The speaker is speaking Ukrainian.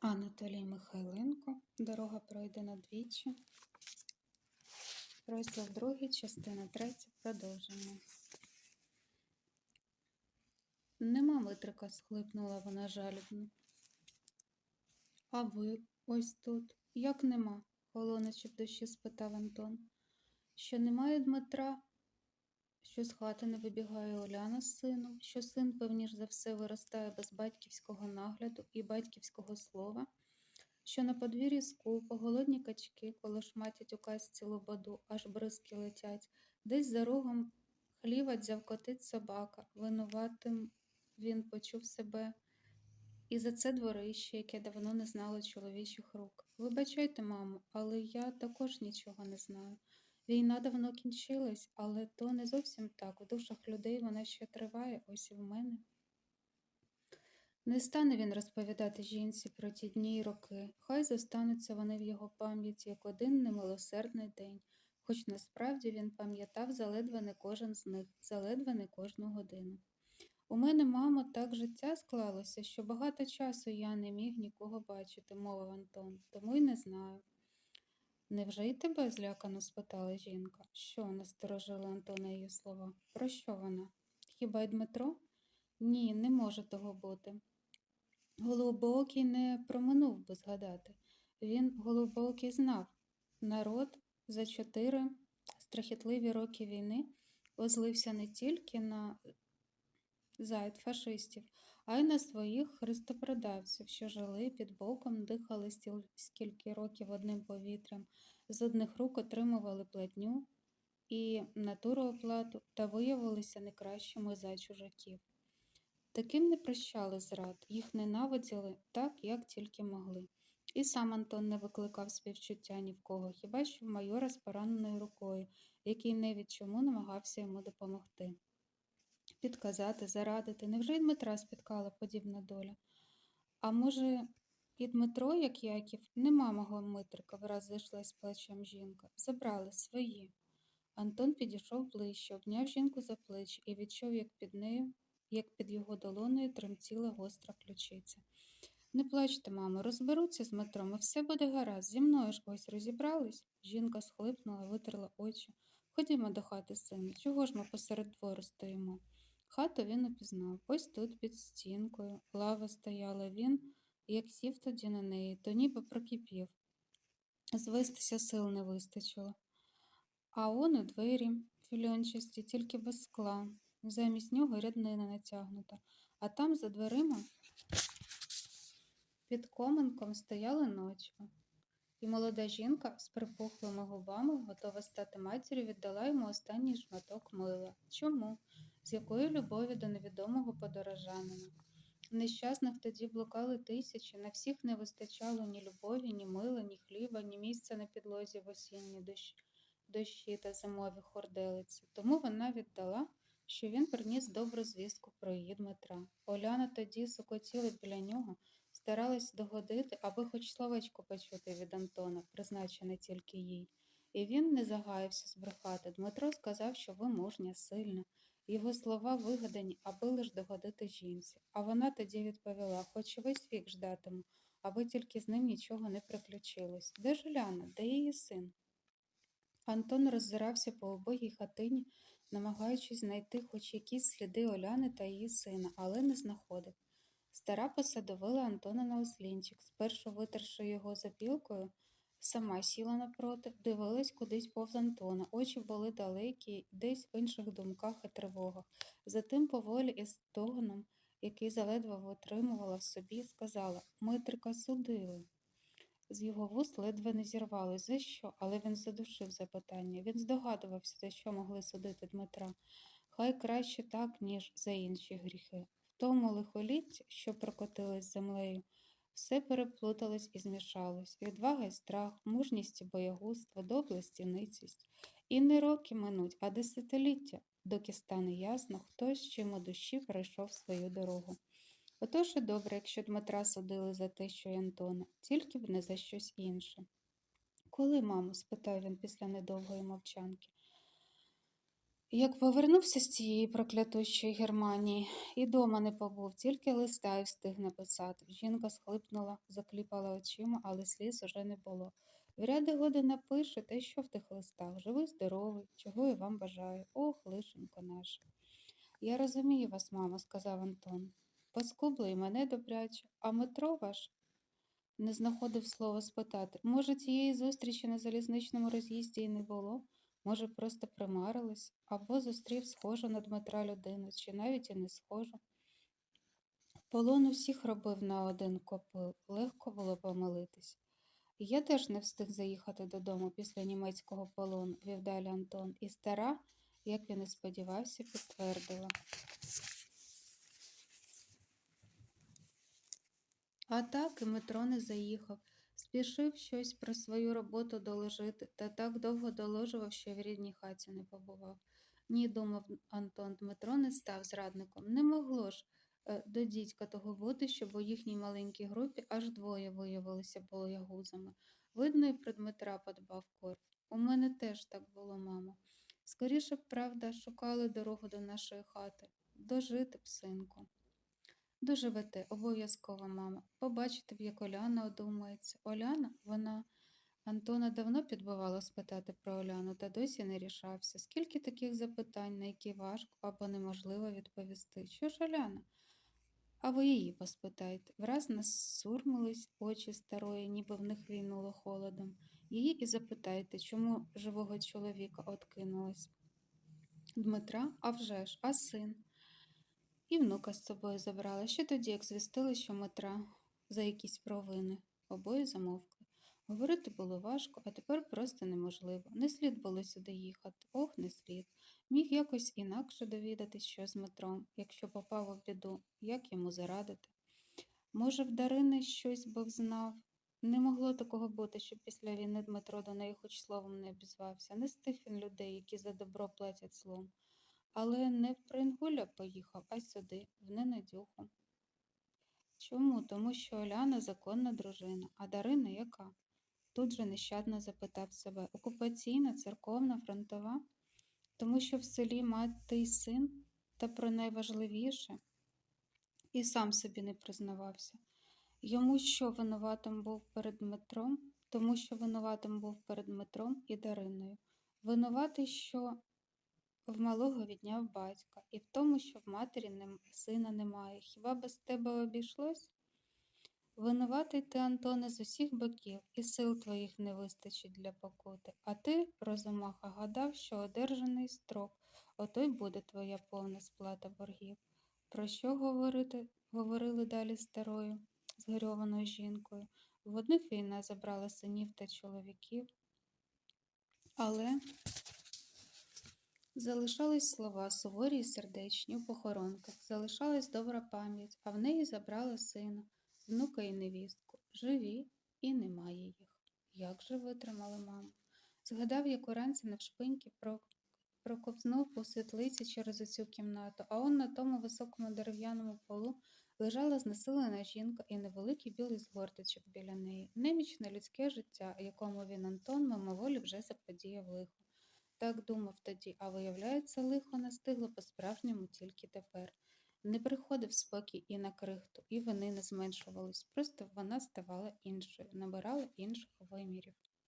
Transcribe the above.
Анатолій Михайленко. Дорога пройдена двічі. Розділ 2, частина 3, продовження. Нема Митрика, схлипнула вона жалібно. А ви ось тут? Як нема? холонячи в душі спитав Антон. Що немає Дмитра, що з хати не вибігає Оляна з сином, що син, певніш за все, виростає без батьківського нагляду і батьківського слова, що на подвір'ї скупо, голодні качки колошматять у казці лободу, аж бризки летять, десь за рогом хліва дзявкотить собака, винуватим він почув себе. І за це дворище, яке давно не знало чоловічих рук. Вибачайте, мамо, але я також нічого не знаю. Війна давно кінчилась, але то не зовсім так. У душах людей вона ще триває, ось і в мене. Не стане він розповідати жінці про ті дні й роки. Хай зостануться вони в його пам'яті як один немилосердний день, хоч насправді він пам'ятав заледве не кожен з них, заледве не кожну годину. У мене, мамо, так життя склалося, що багато часу я не міг нікого бачити, мовив Антон, тому й не знаю. Невже й тебе злякано? спитала жінка. Що? насторожила Антона її слова. Про що вона? Хіба й Дмитро? Ні, не може того бути. Голубоокий не проминув би згадати. Він голубоокий знав народ за чотири страхітливі роки війни озлився не тільки на зайд фашистів, а й на своїх христопродавців, що жили під боком, дихали скільки років одним повітрям, з одних рук отримували платню і натурооплату та виявилися не кращими за чужаків. Таким не прощали зрад, їх ненавиділи так, як тільки могли. І сам Антон не викликав співчуття ні в кого, хіба що в майора з пораненою рукою, який не від чому намагався йому допомогти. Підказати, зарадити. Невже й Дмитра спіткала подібна доля? А може, і Дмитро, як Яків, нема мого Митрика, враз зайшла з плечем жінка. Забрали свої. Антон підійшов ближче, обняв жінку за плечі і відчув, як під нею, як під його долоною тремтіла гостра ключиця. Не плачте, мамо, розберуться з Дмитром, і все буде гаразд. Зі мною ж ось розібрались. Жінка схлипнула, витерла очі. Ходімо до хати, сину. Чого ж ми посеред двору стоїмо? Хату він упізнав. Ось тут під стінкою. Лава стояла він, як сів тоді на неї, то ніби прокипів. Звестися сил не вистачило. А он у двері, фільончасті, тільки без скла. Замість нього ряднина натягнута, а там за дверима під коменком стояла ночва. І молода жінка з припухлими губами, готова стати матір'ю, віддала йому останній шматок мила. Чому? З якої любові до невідомого подорожанина? Нещасних тоді блукали тисячі, на всіх не вистачало ні любові, ні мила, ні хліба, ні місця на підлозі в осінні дощ... дощі та зимові хорделиці. Тому вона віддала, що він приніс добру звістку про її Дмитра. Оляна тоді сокотіла біля нього, старалась догодити, аби хоч словечко почути від Антона, призначене тільки їй. І він не загаявся збрехати. Дмитро сказав, що ви мужня, сильна. Його слова вигадані, аби лиш догодити жінці. А вона тоді відповіла, хоч весь вік ждатиму, аби тільки з ним нічого не приключилось. Де ж Уляна? Де її син? Антон роззирався по убогій хатині, намагаючись знайти хоч якісь сліди Оляни та її сина, але не знаходив. Стара посадовила Антона на ослінчик, спершу витерши його запілкою, сама сіла напроти, дивилась кудись повз Антона, очі були далекі, десь в інших думках і тривогах. Затим поволі із стогоном, який заледве витримувала в собі, сказала Митрика судили. З його вуст ледве не зірвалось. За що? Але він задушив запитання. Він здогадувався, за що могли судити Дмитра. Хай краще так, ніж за інші гріхи. В тому лихолітті, що прокотилось землею, все переплуталось і змішалось. Відвага й страх, мужність і боягузтво, доблесть і ницість. І не роки минуть, а десятиліття, доки стане ясно, хто з чим у душі пройшов свою дорогу. Отож і добре, якщо Дмитра судили за те, що й Антона, тільки б не за щось інше. Коли, мамо? спитав він після недовгої мовчанки. Як повернувся з цієї проклятущої Германії, і дома не побув, тільки листа й встиг написати. Жінка схлипнула, закліпала очима, але сліз уже не було. Вряди годи напише те, що в тих листах. Живий, здоровий, чого я вам бажаю. Ох, лишенько наше. Я розумію вас, мамо, сказав Антон. Поскубли й мене добряче, а Метро ваш не знаходив слова спитати. Може, цієї зустрічі на залізничному роз'їзді і не було? Може, просто примарились, або зустрів схожу на Дмитра людину, чи навіть і не схожу. Полон усіх робив на один копил, легко було помилитись. Я теж не встиг заїхати додому після німецького полону, вів далі Антон, і стара, як він і сподівався, підтвердила. А так і метро не заїхав. Спішив щось про свою роботу доложити, та так довго доложував, що в рідній хаті не побував. Ні, думав Антон, Дмитро не став зрадником. Не могло ж е, до дідька того бути, щоб у їхній маленькій групі аж двоє виявилися боягузами. Видно, і про Дмитра подбав корф. У мене теж так було, мамо. Скоріше правда, шукали дорогу до нашої хати. Дожити б, синку. Доживете, обов'язково, мама. Побачите як Оляна одумається. Оляна, вона. Антона давно підбивало спитати про Оляну, та досі не рішався. Скільки таких запитань, на які важко або неможливо відповісти? Що ж Оляна? А ви її поспитайте. Враз насурмились очі старої, ніби в них війнуло холодом. Її і запитайте, чому живого чоловіка откинулась. Дмитра, а вже ж, а син. І внука з собою забрала. Ще тоді, як звістили, що Дмитра за якісь провини. Обоє замовкли. Говорити було важко, а тепер просто неможливо. Не слід було сюди їхати. Ох, не слід. Міг якось інакше довідатись, що з Дмитром, якщо попав у біду, як йому зарадити. Може, в Дарини щось Бог знав. Не могло такого бути, щоб після війни Дмитро до неї хоч словом не обізвався. Не він людей, які за добро платять злом. Але не в Прингуля поїхав, а сюди, в ненадюху. Чому? Тому що Оляна законна дружина, а Дарина яка? Тут же нещадно запитав себе окупаційна, церковна, фронтова, тому що в селі мати й син, та про найважливіше, і сам собі не признавався. Йому що винуватим був перед Дмитром, тому що винуватим був перед Дмитром і Дариною. Винуватий, що в малого відняв батька, і в тому, що в матері нем- сина немає. Хіба без тебе обійшлось? Винуватий ти, Антоне, з усіх боків, і сил твоїх не вистачить для покути. А ти, розумаха, гадав, що одержаний строк, ото й буде твоя повна сплата боргів. Про що говорити, говорили далі старою, згорьованою жінкою? В одних війна забрала синів та чоловіків, але залишались слова суворі й сердечні у похоронках, залишалась добра пам'ять, а в неї забрали сина внука і невістку, живі і немає їх. Як же витримали маму? Згадав, як уранці навшпиньки про... проковзнув по світлиці через оцю кімнату, а он на тому високому дерев'яному полу лежала знесилена жінка і невеликий білий згорточок біля неї, немічне людське життя, якому він Антон мимоволі вже заподіяв лихо. Так думав тоді, а виявляється, лихо настигло по-справжньому тільки тепер. Не приходив спокій і на крихту, і вони не зменшувались, просто вона ставала іншою, набирала інших вимірів.